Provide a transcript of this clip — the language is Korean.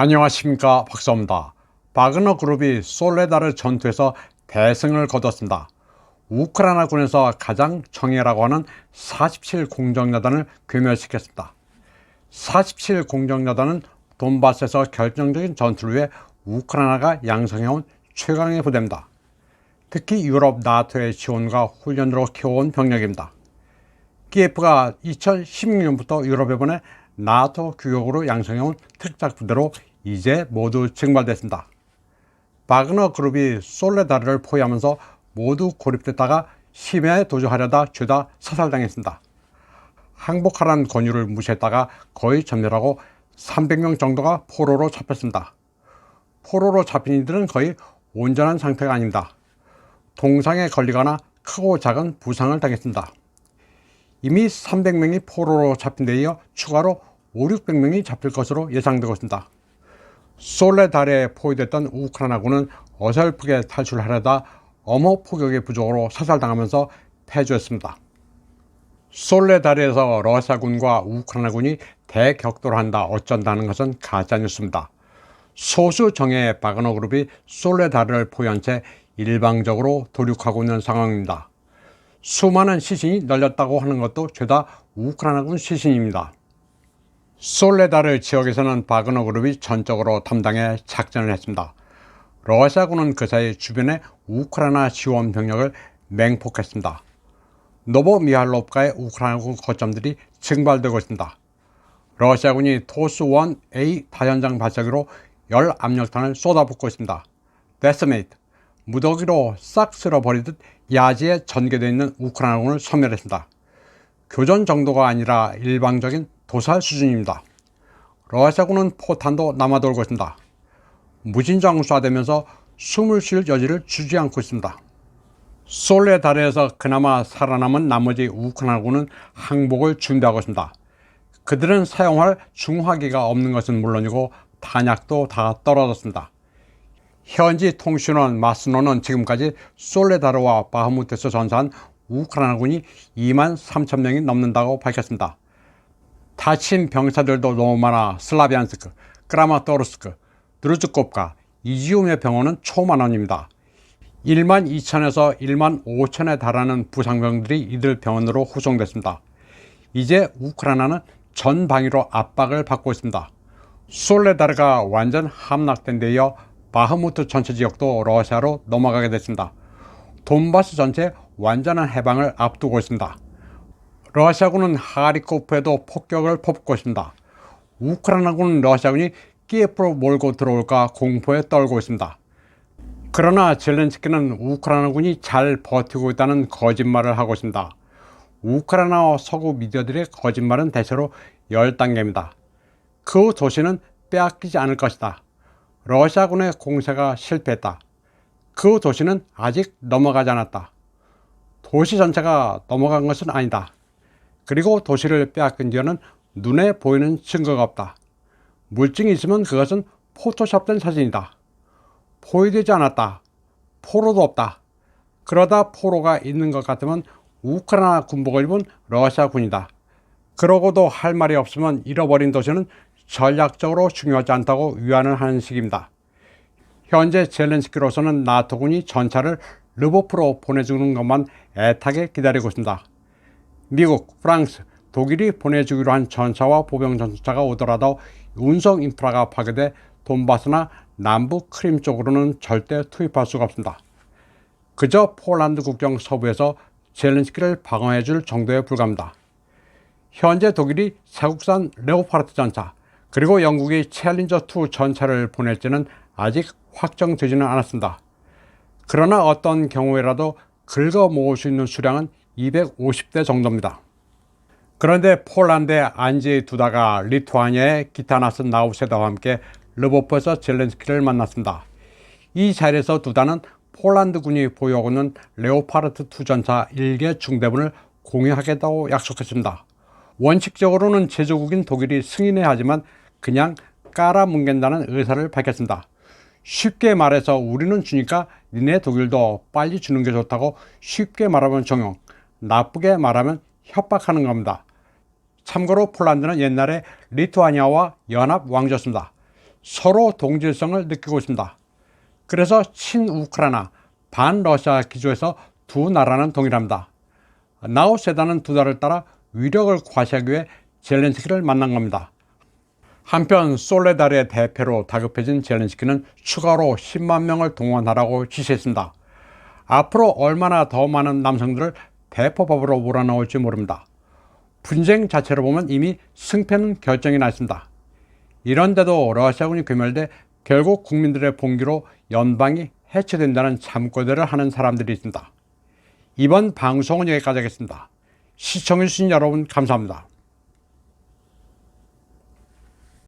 안녕하십니까 박사입니다. 바그너 그룹이 솔레다르 전투에서 대승을 거뒀습니다. 우크라이나군에서 가장 정예라고 하는 47 공정여단을 괴멸시켰습니다. 47 공정여단은 돈바스에서 결정적인 전투를 위해 우크라이나가 양성해온 최강의 부대입니다. 특히 유럽 나토의 지원과 훈련으로 키워온 병력입니다. 키예프가 2016년부터 유럽에 보내 나토 규격으로 양성해온 특작 부대로 이제 모두 증발됐습니다. 바그너 그룹이 솔레다르를 포위하면서 모두 고립됐다가 심야에 도주하려다 죄다 사살당했습니다. 항복하라는 권유를 무시했다가 거의 전멸하고 300명 정도가 포로로 잡혔습니다. 포로로 잡힌 이들은 거의 온전한 상태가 아닙니다. 동상에 걸리거나 크고 작은 부상을 당했습니다. 이미 300명이 포로로 잡힌 데 이어 추가로 5, 600명이 잡힐 것으로 예상되고 있습니다. 솔레다르에 포위됐던 우크라이나군은 어설프게 탈출하려다 어머 포격의 부족으로 사살당하면서 패주했습니다. 솔레다르에서 러시아군과 우크라이나군이 대격돌한다 어쩐다는 것은 가짜뉴스입니다. 소수 정예의 바그너 그룹이 솔레다르를 포위한 채 일방적으로 도륙하고 있는 상황입니다. 수많은 시신이 널렸다고 하는 것도 죄다 우크라이나군 시신입니다. 솔레다르 지역에서는 바그너 그룹이 전적으로 담당해 작전을 했습니다. 러시아군은 그 사이 주변에 우크라이나 지원 병력을 맹폭했습니다. 노보미할롭가의 우크라이나군 거점들이 증발되고 있습니다. 러시아군이 토스-1A 다연장 발사기로 열 압력탄을 쏟아붓고 있습니다. 데스메이트, 무더기로 싹 쓸어버리듯 야지에 전개되어 있는 우크라이나군을 소멸했습니다. 교전 정도가 아니라 일방적인 도살 수준입니다. 러시아군은 포탄도 남아돌고 있습니다. 무진장 쏴대면서 숨을 쉴 여지를 주지 않고 있습니다. 솔레다르에서 그나마 살아남은 나머지 우크라이나군은 항복을 준비하고 있습니다. 그들은 사용할 중화기가 없는 것은 물론이고 탄약도 다 떨어졌습니다. 현지 통신원 마스노는 지금까지 솔레다르와 바흐무트에서 전사한 우크라이나군이 2만 3천 명이 넘는다고 밝혔습니다. 다친 병사들도 너무 많아 슬라비안스크, 크라마토르스크, 드루즈콥카, 이지움의 병원은 초만원입니다. 1만 2천에서 1만 5천에 달하는 부상병들이 이들 병원으로 후송됐습니다. 이제 우크라이나는 전방위로 압박을 받고 있습니다. 솔레다르가 완전 함락된 데 이어 바흐무트 전체 지역도 러시아로 넘어가게 됐습니다. 돈바스 전체 완전한 해방을 앞두고 있습니다. 러시아군은 하리코프에도 폭격을 퍼붓고 있습니다. 우크라이나군은 러시아군이 키예프로 몰고 들어올까 공포에 떨고 있습니다. 그러나 젤렌스키는 우크라이나군이 잘 버티고 있다는 거짓말을 하고 있습니다. 우크라이나와 서구 미디어들의 거짓말은 대체로 10단계입니다. 그 도시는 빼앗기지 않을 것이다. 러시아군의 공세가 실패했다. 그 도시는 아직 넘어가지 않았다. 도시 전체가 넘어간 것은 아니다. 그리고 도시를 빼앗긴 뒤에는 눈에 보이는 증거가 없다. 물증이 있으면 그것은 포토샵된 사진이다. 포위되지 않았다. 포로도 없다. 그러다 포로가 있는 것 같으면 우크라이나 군복을 입은 러시아 군이다. 그러고도 할 말이 없으면 잃어버린 도시는 전략적으로 중요하지 않다고 위안을 하는 식입니다. 현재 젤렌스키로서는 나토군이 전차를 르보프로 보내주는 것만 애타게 기다리고 있습니다. 미국, 프랑스, 독일이 보내주기로 한 전차와 보병 전차가 오더라도 운송 인프라가 파괴돼 돈바스나 남부 크림 쪽으로는 절대 투입할 수가 없습니다. 그저 폴란드 국경 서부에서 젤렌스키를 방어해 줄 정도에 불과합니다. 현재 독일이 자국산 레오파르트 전차 그리고 영국이 챌린저2 전차를 보낼지는 아직 확정되지는 않았습니다. 그러나 어떤 경우에라도 긁어 모을 수 있는 수량은 250대 정도입니다. 그런데 폴란드의 안지 두다가 리투아니아의 기타나스 나우세다와 함께 르보프에서 젤렌스키를 만났습니다. 이 자리에서 두다는 폴란드군이 보유하고 있는 레오파르트 2 전차 1개 중대본을 공유하겠다고 약속했습니다. 원칙적으로는 제조국인 독일이 승인해야 하지만 그냥 깔아뭉갠다는 의사를 밝혔습니다. 쉽게 말해서 우리는 주니까 니네 독일도 빨리 주는 게 좋다고 쉽게 말하면 정용, 나쁘게 말하면 협박하는 겁니다. 참고로 폴란드는 옛날에 리투아니아와 연합 왕조였습니다. 서로 동질성을 느끼고 있습니다. 그래서 친우크라이나 반러시아 기조에서 두 나라는 동일합니다. 나우세다는 두 나라를 따라 위력을 과시하기 위해 젤렌스키를 만난 겁니다. 한편 솔레다르의 대표로 다급해진 젤렌스키는 추가로 10만 명을 동원하라고 지시했습니다. 앞으로 얼마나 더 많은 남성들을 대포법으로 몰아넣을지 모릅니다. 분쟁 자체로 보면 이미 승패는 결정이 나 있습니다. 이런데도 러시아군이 괴멸돼 결국 국민들의 봉기로 연방이 해체된다는 잠꼬대를 하는 사람들이 있습니다. 이번 방송은 여기까지 하겠습니다. 시청해주신 여러분 감사합니다.